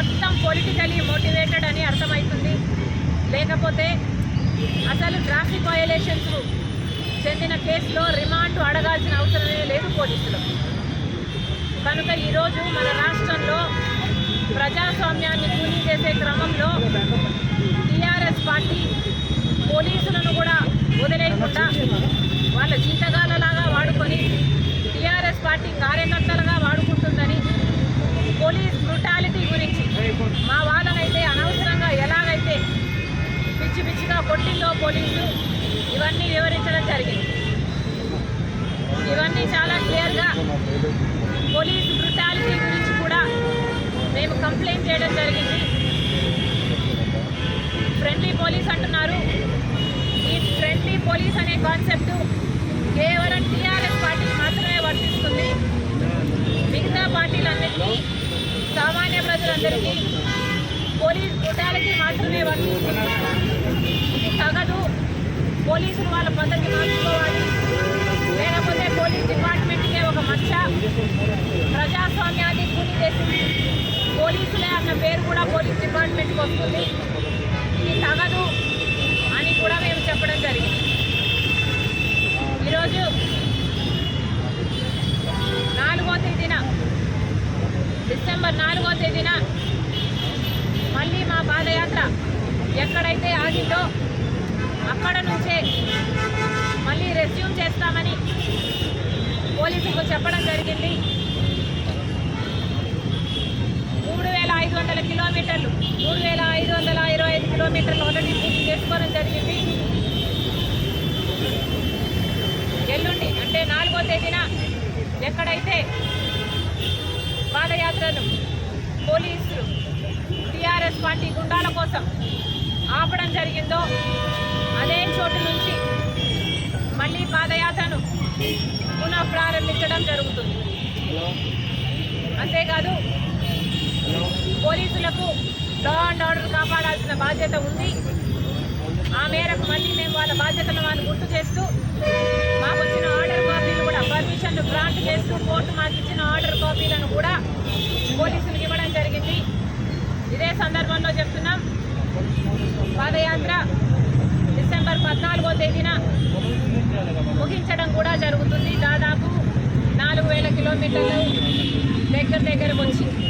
మొత్తం politically motivated అని అర్థమవుతుంది. లేకపోతే అసలు ట్రాఫిక్ వయలేషన్స్ చెందిన కేసులో రిమాండ్ అడగాల్సిన అవసరమే లేదు పోలీసులు కనుక ఈరోజు మన రాష్ట్రంలో ప్రజాస్వామ్యాన్ని కూలీ చేసే క్రమంలో టీఆర్ఎస్ పార్టీ పోలీసులను కూడా వదిలేయకుండా వాళ్ళ జీతగాలలాగా వాడుకొని టీఆర్ఎస్ పార్టీ కార్యకర్తలుగా వాడుకుంటుందని పోలీస్ బ్రుటాలిటీ గురించి మా వాళ్ళనైతే అనవసరంగా ఎలాగైతే పిచ్చి పిచ్చిగా కొట్టిందో పోలీసు ఇవన్నీ వివరించడం జరిగింది. ఇవన్నీ చాలా క్లియర్గా పోలీస్ బ్రుటాలిటీ గురించి కూడా మేము కంప్లైంట్ చేయడం జరిగింది. ఫ్రెండ్లీ పోలీస్ అంటున్నారు. ఈ ఫ్రెండ్లీ పోలీస్ అనే కాన్సెప్ట్ కేవలం టీఆర్ఎస్ పార్టీకి మాత్రమే వర్తిస్తుంది. మిగతా పార్టీలన్నింటినీ సామాన్య ప్రజలందరికీ పోలీస్ బ్రుటాలిటీ మాత్రమే వర్తిస్తుంది. పోలీసులు వాళ్ళ పద్ధతి మార్చుకోవాలి. లేకపోతే పోలీస్ డిపార్ట్మెంట్కే ఒక మచ్చ ప్రజాస్వామ్యాన్ని కూలి చేసింది. పోలీసులే అన్న పేరు కూడా పోలీస్ డిపార్ట్మెంట్కి వస్తుంది. ఇది తగదు అని కూడా మేము చెప్పడం జరిగింది. ఈరోజు నాలుగో తేదీన డిసెంబర్ నాలుగో తేదీన మళ్ళీ మా పాదయాత్ర ఎక్కడైతే ఆగిందో అక్కడ నుంచే మళ్ళీ రెస్యూమ్ చేస్తామని పోలీసులకు చెప్పడం జరిగింది. మూడు వేల ఐదు వందల కిలోమీటర్లు మూడు వేల ఐదు వందల ఇరవై ఐదు కిలోమీటర్లు ఆల్రెడీ పూర్తి చేసుకోవడం జరిగింది. ఎల్లుండి అంటే నాలుగో తేదీన ఎక్కడైతే పాదయాత్రను పోలీసులు టీఆర్ఎస్ పార్టీ గుండాల కోసం ఆపడం జరిగిందో అదే చోటు నుంచి మళ్ళీ పాదయాత్రను పునః ప్రారంభించడం జరుగుతుంది. అంతేకాదు పోలీసులకు లా అండ్ ఆర్డర్ కాపాడాల్సిన బాధ్యత ఉంది. ఆ మేరకు మళ్ళీ మేము వాళ్ళ బాధ్యతను వాళ్ళు గుర్తు చేస్తూ మాకు వచ్చిన ఆర్డర్ కాపీలు కూడా పర్మిషన్ గ్రాంట్ చేస్తూ కోర్టు మాకు ఇచ్చిన ఆర్డర్ కాపీలను కూడా పోలీసులకు ఇవ్వడం జరిగింది. ఇదే సందర్భంలో చెప్తున్నాం. పాదయాత్ర పద్నాలుగో తేదీన ముగించడం కూడా జరుగుతుంది. దాదాపు నాలుగు వేల కిలోమీటర్లు దగ్గర దగ్గరకు వచ్చింది